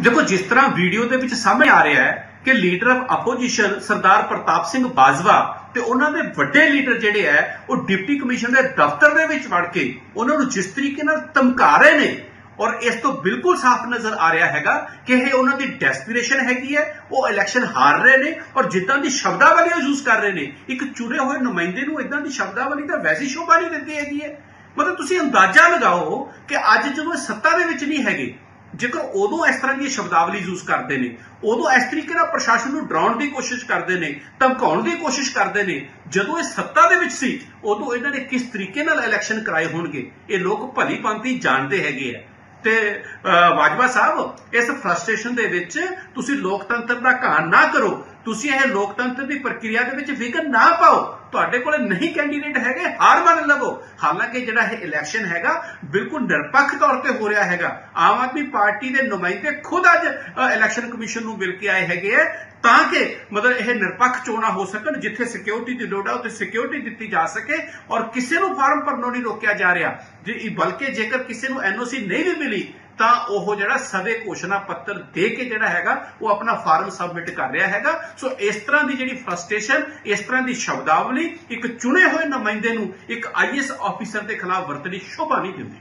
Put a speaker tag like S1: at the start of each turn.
S1: ਦੇਖੋ, ਜਿਸ ਤਰ੍ਹਾਂ ਵੀਡੀਓ ਦੇ ਵਿੱਚ ਸਾਹਮਣੇ ਆ ਰਿਹਾ ਹੈ ਕਿ leader of opposition Sardar Pratap Singh Bajwa ਤੇ ਉਹਨਾਂ ਦੇ ਵੱਡੇ ਲੀਡਰ ਜਿਹੜੇ ਹੈ, ਉਹ ਡਿਪਟੀ ਕਮਿਸ਼ਨਰ ਦੇ ਦਫ਼ਤਰ ਦੇ ਵਿੱਚ ਵੜ ਕੇ ਉਹਨਾਂ ਨੂੰ ਜਿਸ ਤਰੀਕੇ ਨਾਲ ਧਮਕਾ ਰਹੇ ਨੇ ਔਰ ਇਸ ਤੋਂ ਬਿਲਕੁਲ ਸਾਫ਼ ਨਜ਼ਰ ਆ ਰਿਹਾ ਹੈਗਾ ਕਿ ਇਹ ਉਹਨਾਂ ਦੀ ਡੈਸਪੀਰੇਸ਼ਨ ਹੈਗੀ ਹੈ, ਉਹ ਇਲੈਕਸ਼ਨ ਹਾਰ ਰਹੇ ਨੇ ਔਰ ਜਿੱਦਾਂ ਦੀ ਸ਼ਬਦਾਵਲੀ ਉਹ ਯੂਜ਼ ਕਰ ਰਹੇ ਨੇ। ਇੱਕ ਚੁਣੇ ਹੋਏ ਨੁਮਾਇੰਦੇ ਨੂੰ ਇਦਾਂ ਦੀ ਸ਼ਬਦਾਵਲੀ ਤਾਂ ਵੈਸੀ ਸ਼ੋਭਾ ਨਹੀਂ ਦਿੰਦੀ ਹੈਗੀ ਹੈ। ਮਤਲਬ ਤੁਸੀਂ ਅੰਦਾਜ਼ਾ ਲਗਾਓ ਕਿ ਅੱਜ ਜਦੋਂ ਇਹ ਸੱਤਾ ਦੇ ਵਿੱਚ ਨਹੀਂ ਹੈਗੇ ਜੇਕਰ ਉਦੋਂ ਇਸ ਤਰ੍ਹਾਂ ਦੀ ਸ਼ਬਦਾਵਲੀ ਯੂਜ਼ ਕਰਦੇ ਨੇ ਉਦੋਂ ਇਸ ਤਰੀਕੇ ਨਾਲ ਪ੍ਰਸ਼ਾਸਨ ਨੂੰ ਡਰਾਉਣ ਦੀ ਕੋਸ਼ਿਸ਼ ਕਰਦੇ ਨੇ ਧਮਕਾਉਣ ਦੀ ਕੋਸ਼ਿਸ਼ ਕਰਦੇ ਨੇ ਜਦੋਂ ਇਹ ਸੱਤਾ ਦੇ ਵਿੱਚ ਸੀ ਉਦੋਂ ਇਹਨਾਂ ਨੇ ਕਿਸ ਤਰੀਕੇ ਨਾਲ ਇਲੈਕਸ਼ਨ ਕਰਾਏ ਹੋਣਗੇ? ਇਹ ਲੋਕ ਭਲੀ ਭਾਂਤੀ ਜਾਣਦੇ ਹੈਗੇ ਆ। ਤੇ ਅਹ, ਬਾਜਵਾ ਸਾਹਿਬ ਇਸ ਫਰਸਟ੍ਰੇਸ਼ਨ ਦੇ ਵਿੱਚ ਤੁਸੀਂ ਲੋਕਤੰਤਰ ਦਾ ਘਾਣ ਨਾ ਕਰੋ ਤੁਸੀਂ ਇਹ ਲੋਕਤੰਤਰ ਦੀ ਪ੍ਰਕਿਰਿਆ ਦੇ ਵਿੱਚ ਵਿਘਨ ਨਾ ਪਾਓ। ਤੁਹਾਡੇ ਕੋਲੇ ਨਹੀਂ ਕੈਂਡੀਡੇਟ ਹੈਗੇ, ਹਾਰ ਮੰਨ ਲਵੋ। ਹਾਲਾਂਕਿ ਜਿਹੜਾ ਇਹ ਇਲੈਕਸ਼ਨ ਹੈਗਾ, ਬਿਲਕੁਲ ਨਿਰਪੱਖ ਤੌਰ ਤੇ ਹੋ ਰਿਹਾ ਹੈਗਾ। ਆਮ ਆਦਮੀ ਪਾਰਟੀ ਦੇ ਨੁਮਾਇੰਦੇ ਖੁਦ ਅੱਜ ਇਲੈਕਸ਼ਨ ਕਮਿਸ਼ਨ ਨੂੰ ਮਿਲ ਕੇ ਆਏ ਹੈਗੇ ਆ, ਤਾਂ ਕਿ ਮਤਲਬ ਇਹ ਨਿਰਪੱਖ ਚੋਣਾਂ ਹੋ ਸਕਣ, ਜਿੱਥੇ ਸਿਕਿਉਰਿਟੀ ਦੀ ਲੋੜ ਹੈ ਉੱਥੇ ਸਿਕਿਉਰਿਟੀ ਦਿੱਤੀ ਜਾ ਸਕੇ ਔਰ ਕਿਸੇ ਨੂੰ ਫਾਰਮ ਭਰਨੋਂ ਨਹੀਂ ਰੋਕਿਆ ਜਾ ਰਿਹਾ। ਜੇ ਬਲਕਿ ਜੇਕਰ ਕਿਸੇ ਨੂੰ ਐਨਓਸੀ ਨਹੀਂ ਵੀ ਮਿਲੀ ਤਾਂ ਉਹ ਜਿਹੜਾ ਸਵੇ ਘੋਸ਼ਣਾ ਪੱਤਰ ਦੇ ਕੇ ਜਿਹੜਾ ਹੈਗਾ, ਉਹ ਆਪਣਾ ਫਾਰਮ ਸਬਮਿਟ ਕਰ ਰਿਹਾ ਹੈਗਾ। ਸੋ ਇਸ ਤਰ੍ਹਾਂ ਦੀ ਜਿਹੜੀ ਫਰਸਟ੍ਰੇਸ਼ਨ ਇਸ ਤਰ੍ਹਾਂ ਦੀ ਸ਼ਬਦਾਵਲੀ ਇੱਕ ਚੁਣੇ ਹੋਏ ਨੁਮਾਇੰਦੇ ਨੂੰ ਇੱਕ ਆਈਐਸ ਆਫੀਸਰ ਦੇ ਖਿਲਾਫ ਵਰਤਣੀ ਸ਼ੋਭਾ ਨਹੀਂ ਦਿੰਦੀ।